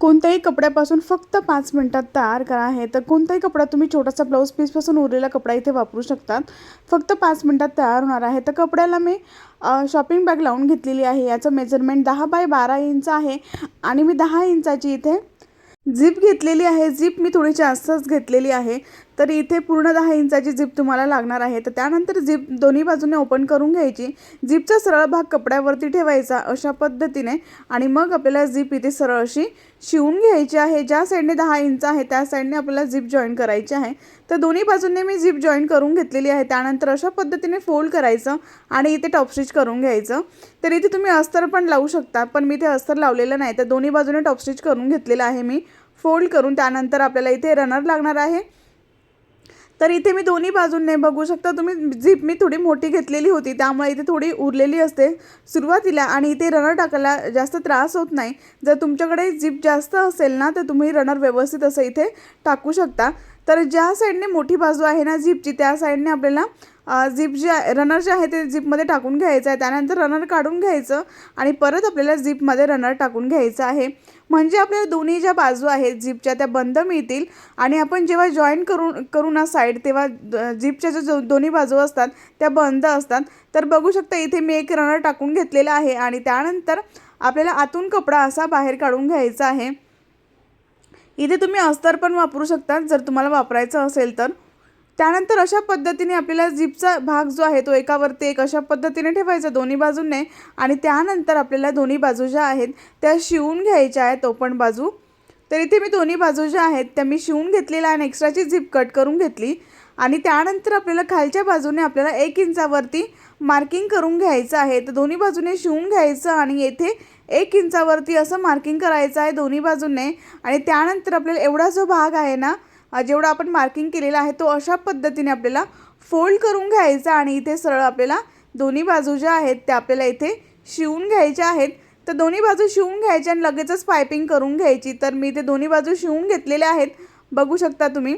कोणत्याही कपड्यापासून फक्त पाच मिनटात तयार करा आहे. तर कोणताही कपडा तुम्ही छोटासा ब्लाऊज पीसपासून उरलेला कपडा इथे वापरू शकतात. फक्त पाच मिनटात तयार होणार आहे. तर कपड्याला मी शॉपिंग बॅग लावून घेतलेली आहे. याचं मेजरमेंट दहा बाय बारा इंच आहे आणि मी दहा इंचाची इथे झिप घेतलेली आहे. झिप मी थोडी जास्तच घेतलेली आहे. तर इथे पूर्ण दहा इंचाची झिप तुम्हाला लागणार आहे. तर त्यानंतर झिप दोन्ही बाजूने ओपन करून घ्यायची. झिपचा सरळ भाग कपड्यावरती ठेवायचा अशा पद्धतीने आणि मग आपल्याला झिप इथे सरळ अशी शिवून घ्यायची आहे. ज्या साईडने दहा इंच आहे त्या साईडने आपल्याला झिप जॉईन करायची आहे. तर दोन्ही बाजूंनी मी झिप जॉईन करून घेतलेली आहे. त्यानंतर अशा पद्धतीने फोल्ड करायचं आणि इथे टॉप स्टिच करून घ्यायचं. तर इथे तुम्ही अस्तर पण लावू शकता पण मी इथे अस्तर लावलेलं नाही. तर दोन्ही बाजूने टॉप स्टिच करून घेतलेलं आहे मी. फोल्ड करून त्यानंतर आपल्याला इथे रनर लागणार आहे. तर इथे मी दोन्ही बाजूंनी बघू शकता तुम्ही झीप मी थोडी मोठी घेतलेली होती त्यामुळे इथे थोडी उरलेली असते. सुरुवातीला आणि इथे रनर टाकायला जास्त त्रास होत नाही. जर तुमच्याकडे झीप जास्त असेल ना तर तुम्ही रनर व्यवस्थित असं इथे टाकू शकता. तर ज्या साईडने मोठी बाजू आहे ना झीपची त्या साईडने आपल्याला झिप जे आहे रनर जे आहे ते झिपमध्ये टाकून घ्यायचं आहे. त्यानंतर रनर काढून घ्यायचं आणि परत आपल्याला झीपमध्ये रनर टाकून घ्यायचं आहे. म्हणजे आपल्याला दोन्ही ज्या बाजू आहेत झिपच्या त्या बंद मिळतील आणि आपण जेव्हा जॉईन करून करू ना साईड तेव्हा झिपच्या ज्या दोन्ही बाजू असतात त्या बंद असतात. तर बघू शकता इथे मी एक रनर टाकून घेतलेला आहे आणि त्यानंतर आपल्याला आतून कपडा असा बाहेर काढून घ्यायचा आहे. इथे तुम्ही अस्तर पण वापरू शकता जर तुम्हाला वापरायचं असेल तर. त्यानंतर अशा पद्धतीने आपल्याला जिपचा भाग जो आहे तो एकावरती एक अशा पद्धतीने ठेवायचा दोन्ही बाजूंने आणि त्यानंतर आपल्याला दोन्ही बाजू ज्या आहेत त्या शिवून घ्यायच्या आहेत ओपन बाजू. तर इथे मी दोन्ही बाजू ज्या आहेत त्या मी शिवून घेतलेल्या आणि एक्स्ट्राची झिप कट करून घेतली. आणि त्यानंतर आपल्याला खालच्या बाजूने आपल्याला एक इंचावरती मार्किंग करून घ्यायचं आहे. तर दोन्ही बाजूने शिवून घ्यायचं आणि येथे एक इंचावरती असं मार्किंग करायचं आहे दोन्ही बाजूने. आणि त्यानंतर आपल्याला एवढा जो भाग आहे ना जेवढा आपण मार्किंग केलेला आहे तो अशा पद्धतीने आपल्याला फोल्ड करून घ्यायचा आणि इथे सरळ आपल्याला दोन्ही बाजू ज्या आहेत त्या आपल्याला इथे शिवून घ्यायच्या आहेत. तर दोन्ही बाजू शिवून घ्यायच्या आणि लगेचच पायपिंग करून घ्यायची. तर मी इथे दोन्ही बाजू शिवून घेतलेल्या आहेत. बघू शकता तुम्ही.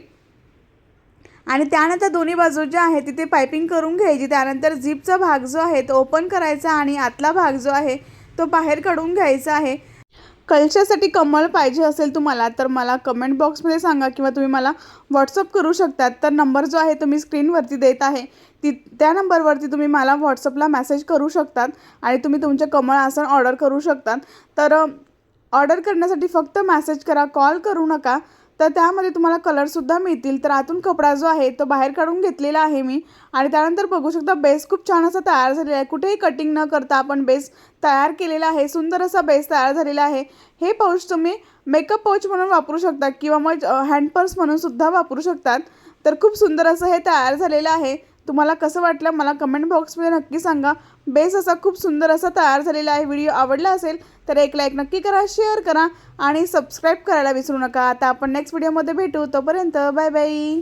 आणि त्यानंतर दोन्ही बाजू ज्या आहेत तिथे पायपिंग करून घ्यायची. त्यानंतर झिपचा भाग जो आहे तो ओपन करायचा आणि आतला भाग जो आहे तो बाहेर काढून घ्यायचा आहे. कलशासाठी कमळ पाहिजे असेल तुम्हाला तर मला कमेंट बॉक्समध्ये सांगा किंवा तुम्ही मला व्हॉट्सअप करू शकतात. तर नंबर जो आहे तो मी स्क्रीनवरती देत आहे. ती त्या नंबरवरती तुम्ही मला व्हॉट्सअपला मेसेज करू शकतात आणि तुम्ही तुमचे कमळ आसन ऑर्डर करू शकतात. तर ऑर्डर करण्यासाठी फक्त मेसेज करा कॉल करू नका. तर त्यामध्ये तुम्हाला कलरसुद्धा मिळतील. तर आतून कपडा जो आहे तो बाहेर काढून घेतलेला आहे मी. आणि त्यानंतर बघू शकता बेस खूप छान असा तयार झालेला आहे. कुठेही कटिंग न करता आपण बेस तयार केलेला आहे. सुंदर असा बेस तयार झालेला आहे. हे पाऊच तुम्ही मेकअप पाऊच म्हणून वापरू शकता किंवा मग हँडपर्स म्हणून सुद्धा वापरू शकतात. तर खूप सुंदर असं हे तयार झालेलं आहे. तुम्हाला कसं वाटलं मला कमेंट बॉक्समध्ये नक्की सांगा. बेस असा खूप सुंदर असा तयार झालेला आहे. व्हिडिओ आवडला असेल तर एक लाईक नक्की करा शेअर करा आणि सबस्क्राईब करायला विसरू नका. आता आपण नेक्स्ट व्हिडिओमध्ये भेटू. तोपर्यंत बाय बाय